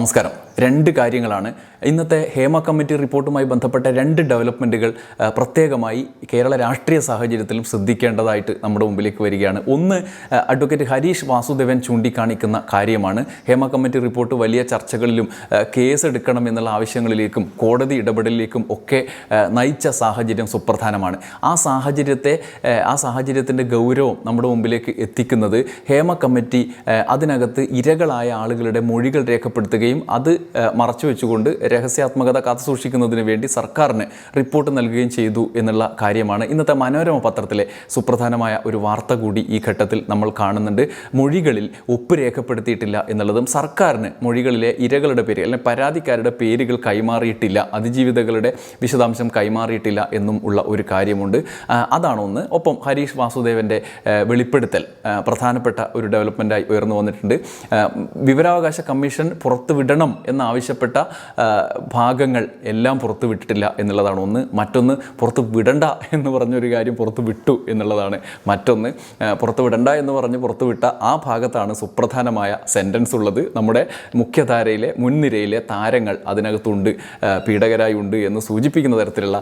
നമസ്കാരം. രണ്ട് കാര്യങ്ങളാണ്. ഇന്നത്തെ ഹേമ കമ്മിറ്റി റിപ്പോർട്ടുമായി ബന്ധപ്പെട്ട രണ്ട് ഡെവലപ്മെന്റുകൾ പ്രത്യേകമായി കേരള രാഷ്ട്രീയ സാഹചര്യത്തിലും ശ്രദ്ധിക്കേണ്ടതായിട്ട് നമ്മുടെ മുമ്പിലേക്ക് വരികയാണ്. ഒന്ന് അഡ്വക്കേറ്റ് ഹരീഷ് വാസുദേവൻ ചൂണ്ടിക്കാണിക്കുന്ന കാര്യമാണ്. ഹേമ കമ്മിറ്റി റിപ്പോർട്ട് വലിയ ചർച്ചകളിലും കേസ് എടുക്കണം എന്നുള്ള ആവശ്യങ്ങളിലേക്കും കോടതി ഇടപെടലിലേക്കും ഒക്കെ നയിച്ച സാഹചര്യം സുപ്രധാനമാണ്. ആ സാഹചര്യത്തെ ആ, സാഹചര്യത്തിന്റെ ഗൗരവം നമ്മുടെ മുമ്പിലേക്ക് എത്തിക്കുന്നത് ഹേമ കമ്മിറ്റി അതിനകത്ത് ഇരകളായ ആളുകളുടെ മൊഴികൾ രേഖപ്പെടുത്തുകയും അത് മറച്ചു വെച്ചുകൊണ്ട് രഹസ്യാത്മകത കാത്തുസൂക്ഷിക്കുന്നതിന് വേണ്ടി സർക്കാരിന് റിപ്പോർട്ട് നൽകുകയും ചെയ്തു എന്നുള്ള കാര്യമാണ് ഇന്നത്തെ മനോരമ പത്രത്തിലെ സുപ്രധാനമായ ഒരു വാർത്ത കൂടി ഈ ഘട്ടത്തിൽ നമ്മൾ കാണുന്നുണ്ട്. മൊഴികളിൽ ഒപ്പ് രേഖപ്പെടുത്തിയിട്ടില്ല എന്നുള്ളതും സർക്കാരിന് മൊഴികളിലെ ഇരകളുടെ പേര് അല്ലെങ്കിൽ പരാതിക്കാരുടെ പേരുകൾ കൈമാറിയിട്ടില്ല അതിജീവിതകളുടെ വിശദാംശം കൈമാറിയിട്ടില്ല എന്നും ഉള്ള ഒരു കാര്യമുണ്ട്. അതാണ് ഒന്ന്. ഒപ്പം ഹരീഷ് വാസുദേവന്റെ വെളിപ്പെടുത്തൽ പ്രധാനപ്പെട്ട ഒരു ഡെവലപ്മെന്റായി ഉയർന്നു വന്നിട്ടുണ്ട്. വിവരാവകാശ കമ്മീഷൻ പുറത്തുവിടണം എന്നാവശ്യപ്പെട്ട ഭാഗങ്ങൾ എല്ലാം പുറത്ത് വിട്ടിട്ടില്ല എന്നുള്ളതാണ്. ഒന്ന് മറ്റൊന്ന് പുറത്ത് വിടണ്ട എന്ന് പറഞ്ഞൊരു കാര്യം പുറത്ത് വിട്ടു എന്നുള്ളതാണ്. മറ്റൊന്ന് പുറത്ത് വിടണ്ട എന്ന് പറഞ്ഞ് പുറത്ത് വിട്ട ആ ഭാഗത്താണ് സുപ്രധാനമായ സെന്റൻസ് ഉള്ളത്. നമ്മുടെ മുഖ്യധാരയിലെ മുൻനിരയിലെ താരങ്ങൾ അതിനകത്തുണ്ട്. പീഡകരായി ഉണ്ട് എന്ന് സൂചിപ്പിക്കുന്ന തരത്തിലുള്ള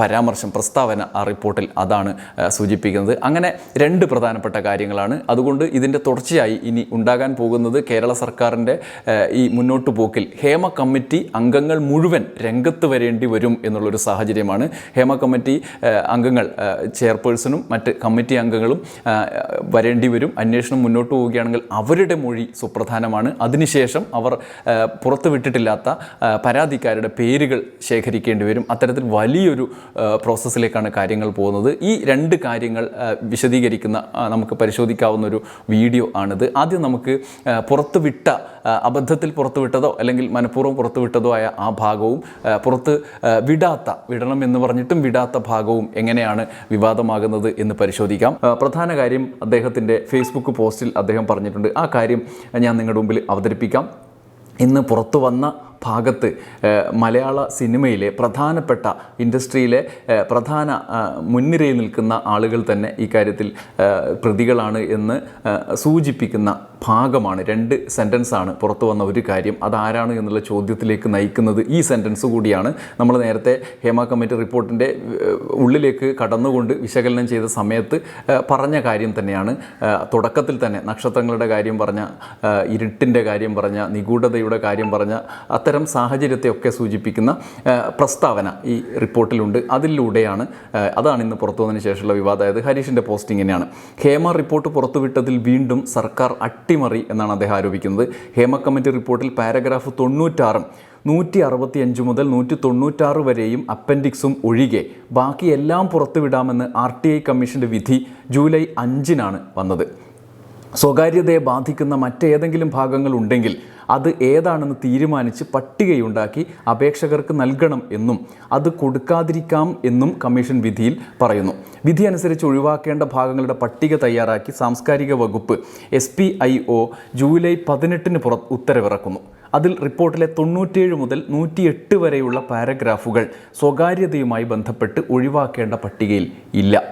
പരാമർശം പ്രസ്താവന ആ റിപ്പോർട്ടിൽ അതാണ് സൂചിപ്പിക്കുന്നത്. അങ്ങനെ രണ്ട് പ്രധാനപ്പെട്ട കാര്യങ്ങളാണ്. അതുകൊണ്ട് ഇതിന്റെ തുടർച്ചയായി ഇനി ഉണ്ടാകാൻ പോകുന്നത് കേരള സർക്കാരിന്റെ ഈ മുന്നോട്ട് പോക്കിൽ ഹേമ കമ്മിറ്റി അംഗങ്ങൾ മുഴുവൻ രംഗത്ത് വരേണ്ടി വരും എന്നുള്ളൊരു സാഹചര്യമാണ്. ഹേമ കമ്മിറ്റി അംഗങ്ങൾ ചെയർപേഴ്സണും മറ്റ് കമ്മിറ്റി അംഗങ്ങളും വരേണ്ടി വരും. അന്വേഷണം മുന്നോട്ട് പോവുകയാണെങ്കിൽ അവരുടെ മൊഴി സുപ്രധാനമാണ്. അതിനുശേഷം അവർ പുറത്തു വിട്ടിട്ടില്ലാത്ത പരാതിക്കാരുടെ പേരുകൾ ശേഖരിക്കേണ്ടി വരും. അത്തരത്തിൽ വലിയൊരു പ്രോസസ്സിലേക്കാണ് കാര്യങ്ങൾ പോകുന്നത്. ഈ രണ്ട് കാര്യങ്ങൾ വിശദീകരിക്കുന്ന നമുക്ക് പരിശോധിക്കാവുന്ന ഒരു വീഡിയോ ആണിത്. ആദ്യം നമുക്ക് പുറത്തുവിട്ട അബദ്ധത്തിൽ പുറത്തുവിട്ടതോ അല്ലെങ്കിൽ മനഃപൂർവം പുറത്തുവിട്ടതോ ആയ ആ ഭാഗവും പുറത്ത് വിടാത്ത വിടണം എന്ന് പറഞ്ഞിട്ടും വിടാത്ത ഭാഗവും എങ്ങനെയാണ് വിവാദമാകുന്നത് എന്ന് പരിശോധിക്കാം. പ്രധാന കാര്യം അദ്ദേഹത്തിന്റെ ഫേസ്ബുക്ക് പോസ്റ്റിൽ അദ്ദേഹം പറഞ്ഞിട്ടുണ്ട്. ആ കാര്യം ഞാൻ നിങ്ങളുടെ മുമ്പിൽ അവതരിപ്പിക്കാം. ഇന്ന് പുറത്തു വന്ന ഭാഗത്ത് മലയാള സിനിമയിലെ പ്രധാനപ്പെട്ട ഇൻഡസ്ട്രിയിലെ പ്രധാന മുൻനിരയിൽ നിൽക്കുന്ന ആളുകൾ തന്നെ ഇക്കാര്യത്തിൽ കാര്യത്തിൽ പ്രതികളാണ് എന്ന് സൂചിപ്പിക്കുന്ന ഭാഗമാണ് രണ്ട് സെന്റൻസാണ് പുറത്തു വന്ന ഒരു കാര്യം. അതാരാണ് എന്നുള്ള ചോദ്യത്തിലേക്ക് നയിക്കുന്നത് ഈ സെന്റൻസ് കൂടിയാണ്. നമ്മൾ നേരത്തെ ഹേമ കമ്മിറ്റി റിപ്പോർട്ടിന്റെ ഉള്ളിലേക്ക് കടന്നുകൊണ്ട് വിശകലനം ചെയ്ത സമയത്ത് പറഞ്ഞ കാര്യം തന്നെയാണ്. തുടക്കത്തിൽ തന്നെ നക്ഷത്രങ്ങളുടെ കാര്യം പറഞ്ഞ ഇരുട്ടിന്റെ കാര്യം പറഞ്ഞ നിഗൂഢതയുടെ കാര്യം പറഞ്ഞ അത്തരം സാഹചര്യത്തെയൊക്കെ സൂചിപ്പിക്കുന്ന പ്രസ്താവന ഈ റിപ്പോർട്ടിലുണ്ട്. അതിലൂടെയാണ് അതാണ് ഇന്ന് പുറത്തു വന്നതിന് ശേഷമുള്ള വിവാദം അതായത് ഹരീഷിന്റെ പോസ്റ്റ് തന്നെയാണ്. ഹേമ റിപ്പോർട്ട് പുറത്തുവിട്ടതിൽ വീണ്ടും സർക്കാർ അട്ടിമറി എന്നാണ് അദ്ദേഹം ആരോപിക്കുന്നത്. ഹേമ കമ്മിറ്റി റിപ്പോർട്ടിൽ പാരഗ്രാഫ് തൊണ്ണൂറ്റാറും നൂറ്റി അറുപത്തി അഞ്ച് മുതൽ നൂറ്റി തൊണ്ണൂറ്റാറ് വരെയും അപ്പൻഡിക്സും ഒഴികെ ബാക്കി എല്ലാം പുറത്തുവിടാമെന്ന് ആർ ടി ഐ കമ്മീഷന്റെ വിധി ജൂലൈ അഞ്ചിനാണ് വന്നത്. സ്വകാര്യതയെ ബാധിക്കുന്ന മറ്റേതെങ്കിലും ഭാഗങ്ങൾ ഉണ്ടെങ്കിൽ അത് ഏതാണെന്ന് തീരുമാനിച്ച് പട്ടികയുണ്ടാക്കി അപേക്ഷകർക്ക് നൽകണം എന്നും അത് കൊടുക്കാതിരിക്കാം എന്നും കമ്മീഷൻ വിധിയിൽ പറയുന്നു. വിധി അനുസരിച്ച് ഒഴിവാക്കേണ്ട ഭാഗങ്ങളുടെ പട്ടിക തയ്യാറാക്കി സാംസ്കാരിക വകുപ്പ് S P I O July പതിനെട്ടിന് പുറ ഉത്തരവിറക്കുന്നു. അതിൽ റിപ്പോർട്ടിലെ തൊണ്ണൂറ്റേഴ് മുതൽ നൂറ്റിയെട്ട് വരെയുള്ള പാരഗ്രാഫുകൾ സ്വകാര്യതയുമായി ബന്ധപ്പെട്ട് ഒഴിവാക്കേണ്ട പട്ടികയിൽ ഇല്ല.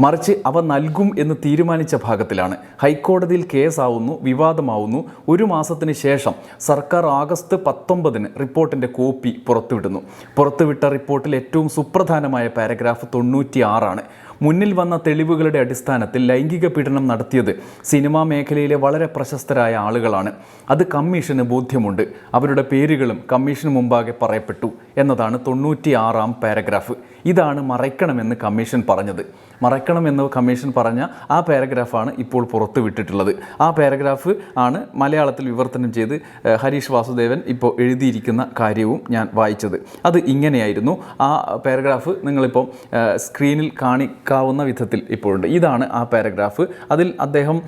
മറിച്ച് അവ നൽകും എന്ന് തീരുമാനിച്ച ഭാഗത്തിലാണ്. ഹൈക്കോടതിയിൽ കേസാവുന്നു വിവാദമാവുന്നു. ഒരു മാസത്തിന് ശേഷം സർക്കാർ ആഗസ്റ്റ് പത്തൊമ്പതിന് റിപ്പോർട്ടിന്റെ കോപ്പി പുറത്തുവിടുന്നു. പുറത്തുവിട്ട റിപ്പോർട്ടിൽ ഏറ്റവും സുപ്രധാനമായ പാരഗ്രാഫ് തൊണ്ണൂറ്റി ആറാണ് മുന്നിൽ വന്ന തെളിവുകളുടെ അടിസ്ഥാനത്തിൽ ലൈംഗിക പീഡനം നടത്തിയത് സിനിമാ മേഖലയിലെ വളരെ പ്രശസ്തരായ ആളുകളാണ്. അത് കമ്മീഷന് ബോധ്യമുണ്ട്. അവരുടെ പേരുകളും കമ്മീഷന് മുമ്പാകെ പറയപ്പെട്ടു. എന്നതാണ് തൊണ്ണൂറ്റി ആറാം പാരഗ്രാഫ്. ഇതാണ് മറയ്ക്കണമെന്ന് കമ്മീഷൻ പറഞ്ഞത്. മറയ്ക്കണമെന്ന് കമ്മീഷൻ പറഞ്ഞ ആ പാരഗ്രാഫാണ് ഇപ്പോൾ പുറത്തു വിട്ടിട്ടുള്ളത്. ആ പാരഗ്രാഫ് ആണ് മലയാളത്തിൽ വിവർത്തനം ചെയ്ത് ഹരീഷ് വാസുദേവൻ ഇപ്പോൾ എഴുതിയിരിക്കുന്ന കാര്യവും ഞാൻ വായിച്ചത്. അത് ഇങ്ങനെയായിരുന്നു. ആ പാരഗ്രാഫ് നിങ്ങളിപ്പം ഏഹ്, സ്ക്രീനിൽ കാണിക്കാവുന്ന വിധത്തിൽ ഇപ്പോഴുണ്ട്. ഇതാണ് ആ പാരഗ്രാഫ്. അതിൽ അദ്ദേഹം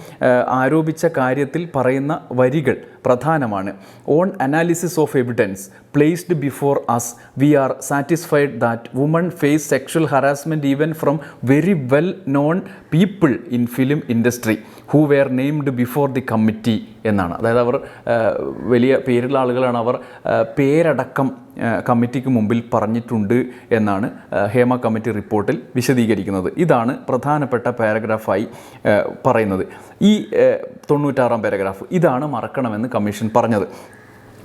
ആരോപിച്ച കാര്യത്തിൽ പറയുന്ന വരികൾ പ്രധാനമാണ്. On analysis of evidence placed before us we are satisfied that women face sexual harassment even from very well known people in film industry who were named before the committee എന്നാണ്. അതായത് അവർ വലിയ പേരുള്ള ആളുകളാണ് അവർ പേരടക്കം കമ്മിറ്റിക്ക് മുമ്പിൽ പറഞ്ഞിട്ടുണ്ട് എന്നാണ് ഹേമ കമ്മിറ്റി റിപ്പോർട്ടിൽ വിശദീകരിക്കുന്നത്. ഇതാണ് പ്രധാനപ്പെട്ട പാരഗ്രാഫായി പറയുന്നത്. ഈ തൊണ്ണൂറ്റാറാം പാരഗ്രാഫ് ഇതാണ് മറക്കണമെന്ന് കമ്മീഷൻ പറഞ്ഞത്.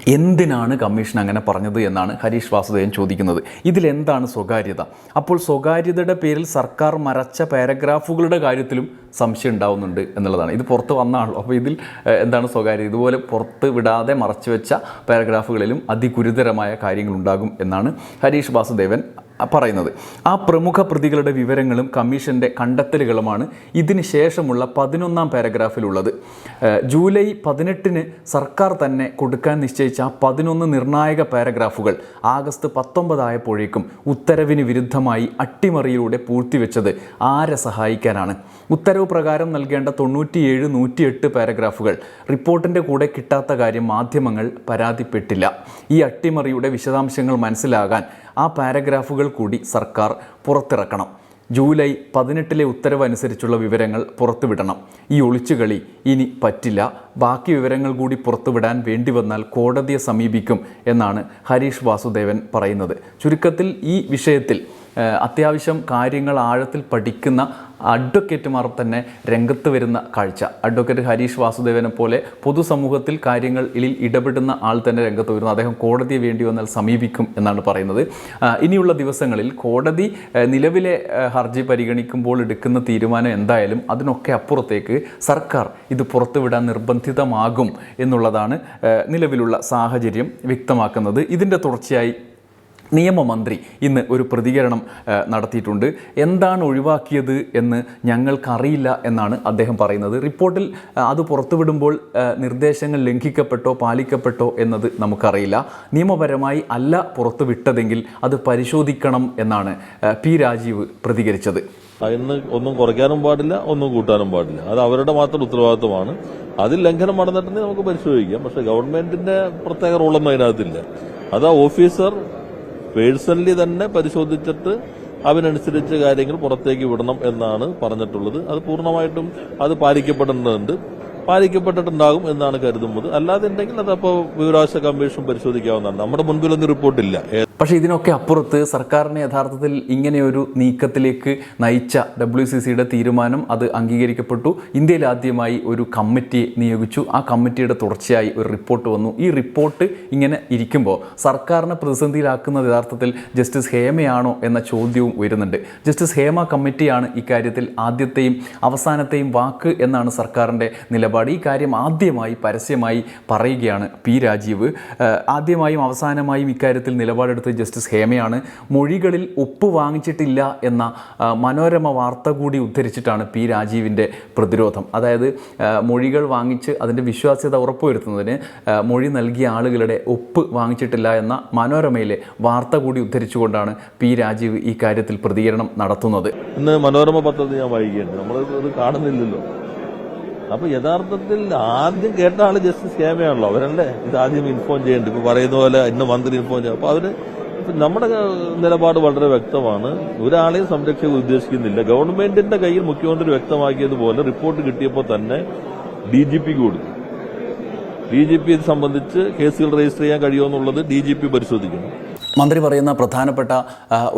എന്തിനാണ് കമ്മീഷൻ അങ്ങനെ പറഞ്ഞത് എന്നാണ് ഹരീഷ് വാസുദേവൻ ചോദിക്കുന്നത്. ഇതിലെന്താണ് സ്വകാര്യത? അപ്പോൾ സ്വകാര്യതയുടെ പേരിൽ സർക്കാർ മറച്ച പാരഗ്രാഫുകളുടെ കാര്യത്തിലും സംശയം ഉണ്ടാവുന്നുണ്ട് എന്നുള്ളതാണ്. ഇത് പുറത്ത് വന്നാണല്ലോ. അപ്പോൾ ഇതിൽ എന്താണ് സ്വകാര്യത? ഇതുപോലെ പുറത്ത് വിടാതെ മറച്ചു വെച്ച പാരഗ്രാഫുകളിലും അതിഗുരുതരമായ കാര്യങ്ങളുണ്ടാകും എന്നാണ് ഹരീഷ് വാസുദേവൻ പറയുന്നത്. ആ പ്രമുഖ പ്രതികളുടെ വിവരങ്ങളും കമ്മീഷന്റെ കണ്ടെത്തലുകളുമാണ് ഇതിന് ശേഷമുള്ള പതിനൊന്നാം പാരഗ്രാഫിലുള്ളത്. ജൂലൈ പതിനെട്ടിന് സർക്കാർ തന്നെ കൊടുക്കാൻ നിശ്ചയിച്ച ആ പതിനൊന്ന് നിർണായക പാരഗ്രാഫുകൾ ആഗസ്റ്റ് പത്തൊമ്പതായപ്പോഴേക്കും ഉത്തരവിന് വിരുദ്ധമായി അട്ടിമറിയിലൂടെ പൂഴ്ത്തിവെച്ചത് ആരെ സഹായിക്കാനാണ്. ഉത്തരവ് പ്രകാരം നൽകേണ്ട തൊണ്ണൂറ്റിയേഴ് നൂറ്റിയെട്ട് പാരഗ്രാഫുകൾ റിപ്പോർട്ടിന്റെ കൂടെ കിട്ടാത്ത കാര്യം മാധ്യമങ്ങൾ പരാതിപ്പെട്ടില്ല. ഈ അട്ടിമറിയുടെ വിശദാംശങ്ങൾ മനസ്സിലാകാൻ ആ പാരഗ്രാഫുകൾ കൂടി സർക്കാർ പുറത്തിറക്കണം. ജൂലൈ പതിനെട്ടിലെ ഉത്തരവ് അനുസരിച്ചുള്ള വിവരങ്ങൾ പുറത്തുവിടണം. ഈ ഒളിച്ചുകളി ഇനി പറ്റില്ല. ബാക്കി വിവരങ്ങൾ കൂടി പുറത്തുവിടാൻ വേണ്ടി വന്നാൽ കോടതിയെ സമീപിക്കും എന്നാണ് ഹരീഷ് വാസുദേവൻ പറയുന്നത്. ചുരുക്കത്തിൽ ഈ വിഷയത്തിൽ അത്യാവശ്യം കാര്യങ്ങൾ ആഴത്തിൽ പഠിക്കുന്ന അഡ്വക്കേറ്റുമാർ തന്നെ രംഗത്ത് വരുന്ന കാഴ്ച. അഡ്വക്കേറ്റ് ഹരീഷ് വാസുദേവനെ പോലെ പൊതുസമൂഹത്തിൽ കാര്യങ്ങളിൽ ഇടപെടുന്ന ആൾ തന്നെ രംഗത്ത് വരുന്നു. അദ്ദേഹം കോടതിയെ വേണ്ടി വന്നാൽ സമീപിക്കും എന്നാണ് പറയുന്നത്. ഇനിയുള്ള ദിവസങ്ങളിൽ കോടതി നിലവിലെ ഹർജി പരിഗണിക്കുമ്പോൾ എടുക്കുന്ന തീരുമാനം എന്തായാലും അതിനൊക്കെ അപ്പുറത്തേക്ക് സർക്കാർ ഇത് പുറത്തുവിടാൻ നിർബന്ധിതമാകും എന്നുള്ളതാണ് നിലവിലുള്ള സാഹചര്യം വ്യക്തമാക്കുന്നത്. ഇതിന്റെ തുടർച്ചയായി നിയമമന്ത്രി ഇന്ന് ഒരു പ്രതികരണം നടത്തിയിട്ടുണ്ട്. എന്താണ് ഒഴിവാക്കിയത് എന്ന് ഞങ്ങൾക്കറിയില്ല എന്നാണ് അദ്ദേഹം പറയുന്നത്. റിപ്പോർട്ടിൽ അത് പുറത്തുവിടുമ്പോൾ നിർദ്ദേശങ്ങൾ ലംഘിക്കപ്പെട്ടോ പാലിക്കപ്പെട്ടോ എന്നത് നമുക്കറിയില്ല. നിയമപരമായി അല്ല പുറത്തുവിട്ടതെങ്കിൽ അത് പരിശോധിക്കണം എന്നാണ് പി രാജീവ് പ്രതികരിച്ചത്. അതിന് ഒന്നും കുറയ്ക്കാനും പാടില്ല ഒന്നും കൂട്ടാനും പാടില്ല. അത് അവരുടെ മാത്രം ഉത്തരവാദിത്വമാണ്. അതിൽ ലംഘനം നടന്നിട്ടുണ്ടെങ്കിൽ നമുക്ക് പരിശോധിക്കാം. പക്ഷെ ഗവൺമെന്റിന്റെ പ്രത്യേക റോളൊന്നും അതിനകത്തില്ല. അത് ഓഫീസർ പേഴ്സണലി തന്നെ പരിശോധിച്ചിട്ട് അതിനനുസരിച്ച് കാര്യങ്ങൾ പുറത്തേക്ക് വിടണം എന്നാണ് പറഞ്ഞിട്ടുള്ളത്. അത് പൂർണമായിട്ടും അത് പാലിക്കപ്പെടേണ്ടതുണ്ട് പാലിക്കപ്പെട്ടിട്ടുണ്ടാകും എന്നാണ് കരുതുന്നത്. അല്ലാതെ ഉണ്ടെങ്കിൽ അതപ്പോൾ വിവരാവകാശ കമ്മീഷൻ പരിശോധിക്കാവുന്നതാണ്. നമ്മുടെ മുൻപിലൊന്നും റിപ്പോർട്ടില്ല. പക്ഷേ ഇതിനൊക്കെ അപ്പുറത്ത് സർക്കാരിനെ യഥാർത്ഥത്തിൽ ഇങ്ങനെയൊരു നീക്കത്തിലേക്ക് നയിച്ച ഡബ്ല്യു സി സിയുടെ തീരുമാനം അത് അംഗീകരിക്കപ്പെട്ടു. ഇന്ത്യയിൽ ആദ്യമായി ഒരു കമ്മിറ്റിയെ നിയോഗിച്ചു. ആ കമ്മിറ്റിയുടെ തുടർച്ചയായി ഒരു റിപ്പോർട്ട് വന്നു. ഈ റിപ്പോർട്ട് ഇങ്ങനെ ഇരിക്കുമ്പോൾ സർക്കാരിനെ പ്രതിസന്ധിയിലാക്കുന്നത് യഥാർത്ഥത്തിൽ ജസ്റ്റിസ് ഹേമയാണോ എന്ന ചോദ്യവും ഉയരുന്നുണ്ട് ജസ്റ്റിസ് ഹേമ കമ്മിറ്റിയാണ് ഇക്കാര്യത്തിൽ ആദ്യത്തെയും അവസാനത്തെയും വാക്ക് എന്നാണ് സർക്കാരിന്റെ നിലപാട്. ഈ കാര്യം ആദ്യമായി പരസ്യമായി പറയുകയാണ് പി രാജീവ്. ആദ്യമായും അവസാനമായും ഇക്കാര്യത്തിൽ നിലപാടെടുത്ത് ജസ്റ്റിസ് ഹേമയാണ് മൊഴികളിൽ ഒപ്പ് വാങ്ങിച്ചിട്ടില്ല എന്ന മനോരമ വാർത്ത കൂടി ഉദ്ധരിച്ചിട്ടാണ് പി രാജീവിന്റെ പ്രതിരോധം. അതായത് മൊഴികൾ വാങ്ങിച്ച് അതിന്റെ വിശ്വാസ്യത ഉറപ്പുവരുത്തുന്നതിന് മൊഴി നൽകിയ ആളുകളുടെ ഒപ്പ് വാങ്ങിച്ചിട്ടില്ല എന്ന മനോരമയിലെ വാർത്ത കൂടി ഉദ്ധരിച്ചുകൊണ്ടാണ് പി രാജീവ് ഈ കാര്യത്തിൽ പ്രതികരണം നടത്തുന്നത്. ഇന്ന് മനോരമ പത്രത്തിൽ ഞാൻ വായിക്കുകയാണ്. നമ്മൾ കാണുന്നില്ലല്ലോ. അപ്പൊ യഥാർത്ഥത്തിൽ ആദ്യം കേട്ട ആൾ ജസ്റ്റിസ് ഹേമയാണല്ലോ. അവരല്ലേ ഇത് ആദ്യം ഇൻഫോം ചെയ്യേണ്ടത്? ഇപ്പൊ പറയുന്ന പോലെ ഇന്ന് മന്ത്രി ഇൻഫോം ചെയ്യും അപ്പൊ അവർ നമ്മുടെ നിലപാട് വളരെ വ്യക്തമാണ്. ഒരാളെയും സംരക്ഷിക്കാൻ ഉദ്ദേശിക്കുന്നില്ല. ഗവൺമെന്റിന്റെ കയ്യിൽ മുഖ്യമന്ത്രി വ്യക്തമാക്കിയതുപോലെ റിപ്പോർട്ട് കിട്ടിയപ്പോൾ തന്നെ ഡി ജി പിക്ക് കൊടുത്തു. ഡി ജി പി ഇത് സംബന്ധിച്ച് കേസുകൾ രജിസ്റ്റർ ചെയ്യാൻ കഴിയുമെന്നുള്ളത് ഡി ജി പി പരിശോധിക്കണം മന്ത്രി പറയുന്ന പ്രധാനപ്പെട്ട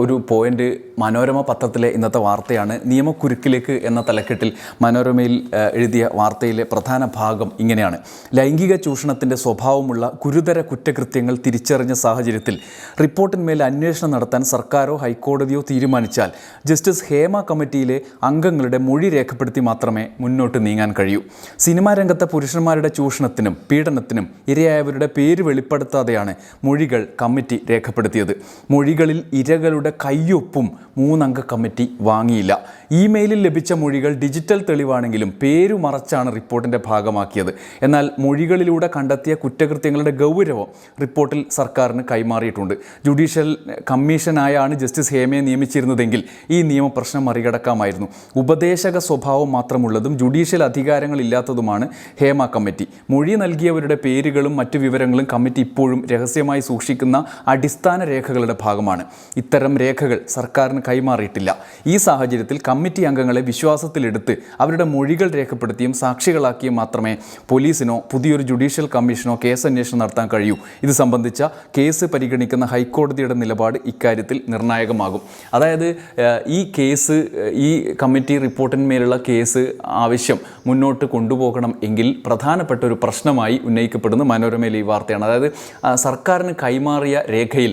ഒരു പോയിന്റ് മനോരമ പത്രത്തിലെ ഇന്നത്തെ വാർത്തയാണ്. നിയമക്കുരുക്കിലേക്ക് എന്ന തലക്കെട്ടിൽ മനോരമയിൽ എഴുതിയ വാർത്തയിലെ പ്രധാന ഭാഗം ഇങ്ങനെയാണ്. ലൈംഗിക ചൂഷണത്തിന്റെ സ്വഭാവമുള്ള ഗുരുതര കുറ്റകൃത്യങ്ങൾ തിരിച്ചറിഞ്ഞ സാഹചര്യത്തിൽ റിപ്പോർട്ടിന്മേൽ അന്വേഷണം നടത്താൻ സർക്കാരോ ഹൈക്കോടതിയോ തീരുമാനിച്ചാൽ ജസ്റ്റിസ് ഹേമ കമ്മിറ്റിയിലെ അംഗങ്ങളുടെ മൊഴി രേഖപ്പെടുത്തി മാത്രമേ മുന്നോട്ട് നീങ്ങാൻ കഴിയൂ. സിനിമാ രംഗത്തെ പുരുഷന്മാരുടെ ചൂഷണത്തിനും പീഡനത്തിനും ഇരയായവരുടെ പേര് വെളിപ്പെടുത്താതെയാണ് മൊഴികൾ കമ്മിറ്റി രേഖപ്പെടുത്തിയത്. മൊഴികളിൽ ഇരകളുടെ കയ്യൊപ്പും മൂന്നംഗ കമ്മിറ്റി വാങ്ങിയില്ല. ഇമെയിലിൽ ലഭിച്ച മൊഴികൾ ഡിജിറ്റൽ തെളിവാണെങ്കിലും പേരു മറച്ചാണ് റിപ്പോർട്ടിന്റെ ഭാഗമാക്കിയത്. എന്നാൽ മൊഴികളിലൂടെ കണ്ടെത്തിയ കുറ്റകൃത്യങ്ങളുടെ ഗൗരവം റിപ്പോർട്ടിൽ സർക്കാരിന് കൈമാറിയിട്ടുണ്ട്. ജുഡീഷ്യൽ കമ്മീഷനായാണ് ജസ്റ്റിസ് ഹേമയെ നിയമിച്ചിരുന്നതെങ്കിൽ ഈ നിയമപ്രശ്നം മറികടക്കാമായിരുന്നു. ഉപദേശക സ്വഭാവം മാത്രമുള്ളതും ജുഡീഷ്യൽ അധികാരങ്ങളില്ലാത്തതുമാണ് ഹേമ കമ്മിറ്റി. മൊഴി നൽകിയവരുടെ പേരുകളും മറ്റു വിവരങ്ങളും കമ്മിറ്റി ഇപ്പോഴും രഹസ്യമായി സൂക്ഷിക്കുന്ന അടിസ്ഥാന സുപ്രധാന രേഖകളുടെ ഭാഗമാണ്. ഇത്തരം രേഖകൾ സർക്കാരിന് കൈമാറിയിട്ടില്ല. ഈ സാഹചര്യത്തിൽ കമ്മിറ്റി അംഗങ്ങളെ വിശ്വാസത്തിലെടുത്ത് അവരുടെ മൊഴികൾ രേഖപ്പെടുത്തിയും സാക്ഷികളാക്കിയും മാത്രമേ പോലീസിനോ പുതിയൊരു ജുഡീഷ്യൽ കമ്മീഷനോ കേസ് അന്വേഷണം നടത്താൻ കഴിയൂ. ഇത് സംബന്ധിച്ച കേസ് പരിഗണിക്കുന്ന ഹൈക്കോടതിയുടെ നിലപാട് ഇക്കാര്യത്തിൽ നിർണായകമാകും. അതായത് ഈ കേസ് ഈ കമ്മിറ്റി റിപ്പോർട്ടിന്മേലുള്ള കേസ് ആവശ്യം മുന്നോട്ട് കൊണ്ടുപോകണം എങ്കിൽ പ്രധാനപ്പെട്ട ഒരു പ്രശ്നമായി ഉന്നയിക്കപ്പെടുന്ന മനോരമയിലെ ഈ വാർത്തയാണ്. അതായത് സർക്കാരിന് കൈമാറിയ രേഖയിൽ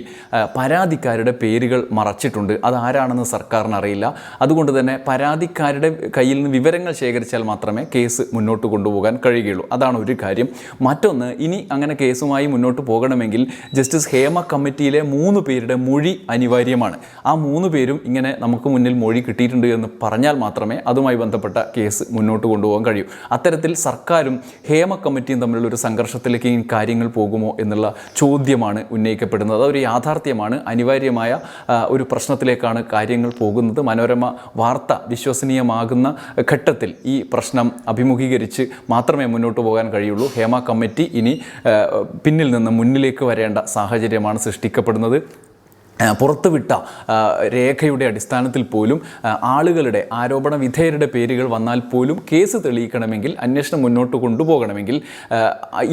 പരാതിക്കാരുടെ പേരുകൾ മറച്ചിട്ടുണ്ട്. അതാരാണെന്ന് സർക്കാരിന് അറിയില്ല. അതുകൊണ്ട് തന്നെ പരാതിക്കാരുടെ കയ്യിൽ നിന്ന് വിവരങ്ങൾ ശേഖരിച്ചാൽ മാത്രമേ കേസ് മുന്നോട്ട് കൊണ്ടുപോകാൻ കഴിയുകയുള്ളൂ. അതാണ് ഒരു കാര്യം. മറ്റൊന്ന് ഇനി അങ്ങനെ കേസുമായി മുന്നോട്ട് പോകണമെങ്കിൽ ജസ്റ്റിസ് ഹേമ കമ്മിറ്റിയിലെ മൂന്ന് പേരുടെ മൊഴി അനിവാര്യമാണ്. ആ മൂന്ന് പേരും ഇങ്ങനെ നമുക്ക് മുന്നിൽ മൊഴി കിട്ടിയിട്ടുണ്ട് എന്ന് പറഞ്ഞാൽ മാത്രമേ അതുമായി ബന്ധപ്പെട്ട കേസ് മുന്നോട്ട് കൊണ്ടുപോകാൻ കഴിയൂ. അത്തരത്തിൽ സർക്കാരും ഹേമ കമ്മിറ്റിയും തമ്മിലുള്ള ഒരു സംഘർഷത്തിലേക്ക് ഈ കാര്യങ്ങൾ പോകുമോ എന്നുള്ള ചോദ്യമാണ് ഉന്നയിക്കപ്പെടുന്നത്. അതൊരു യാഥാർത്ഥ്യമാണ്. അനിവാര്യമായ ഒരു പ്രശ്നത്തിലേക്കാണ് കാര്യങ്ങൾ പോകുന്നത്. മനോരമ വാർത്ത വിശ്വസനീയമാകുന്ന ഘട്ടത്തിൽ ഈ പ്രശ്നം അഭിമുഖീകരിച്ച് മാത്രമേ മുന്നോട്ട് പോകാൻ കഴിയുള്ളൂ. ഹേമ കമ്മിറ്റി ഇനി പിന്നിൽ നിന്ന് മുന്നിലേക്ക് വരേണ്ട സാഹചര്യമാണ് സൃഷ്ടിക്കപ്പെടുന്നത്. പുറത്തുവിട്ട രേഖയുടെ അടിസ്ഥാനത്തിൽ പോലും ആളുകളുടെ ആരോപണ വിധേയരുടെ പേരുകൾ വന്നാൽ പോലും കേസ് തെളിയിക്കണമെങ്കിൽ അന്വേഷണം മുന്നോട്ട് കൊണ്ടുപോകണമെങ്കിൽ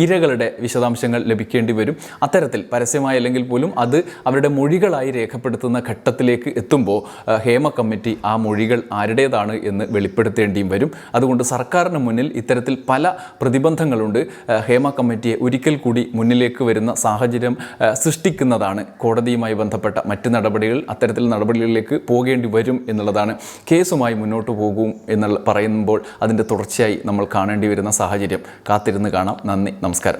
ഇരകളുടെ വിശദാംശങ്ങൾ ലഭിക്കേണ്ടി വരും. അത്തരത്തിൽ പരസ്യമായി അല്ലെങ്കിൽ പോലും അത് അവരുടെ മൊഴികളായി രേഖപ്പെടുത്തുന്ന ഘട്ടത്തിലേക്ക് എത്തുമ്പോൾ ഹേമ കമ്മിറ്റി ആ മൊഴികൾ ആരുടേതാണ് എന്ന് വെളിപ്പെടുത്തേണ്ടിയും വരും. അതുകൊണ്ട് സർക്കാരിന് മുന്നിൽ ഇത്തരത്തിൽ പല പ്രതിബന്ധങ്ങളുണ്ട്. ഹേമ കമ്മിറ്റിയെ ഒരിക്കൽ കൂടി മുന്നിലേക്ക് വരുന്ന സാഹചര്യം സൃഷ്ടിക്കുന്നതാണ് കോടതിയുമായി ബന്ധപ്പെട്ട മറ്റ് നടപടികൾ അത്തരത്തിൽ നടപടികളിലേക്ക് പോകേണ്ടി വരും എന്നുള്ളതാണ്. കേസുമായി മുന്നോട്ട് പോകും എന്നുള്ള പറയുമ്പോൾ അതിന്റെ തുടർച്ചയായി നമ്മൾ കാണേണ്ടി വരുന്ന സാഹചര്യം. കാത്തിരുന്ന് കാണാം. നന്ദി. നമസ്കാരം.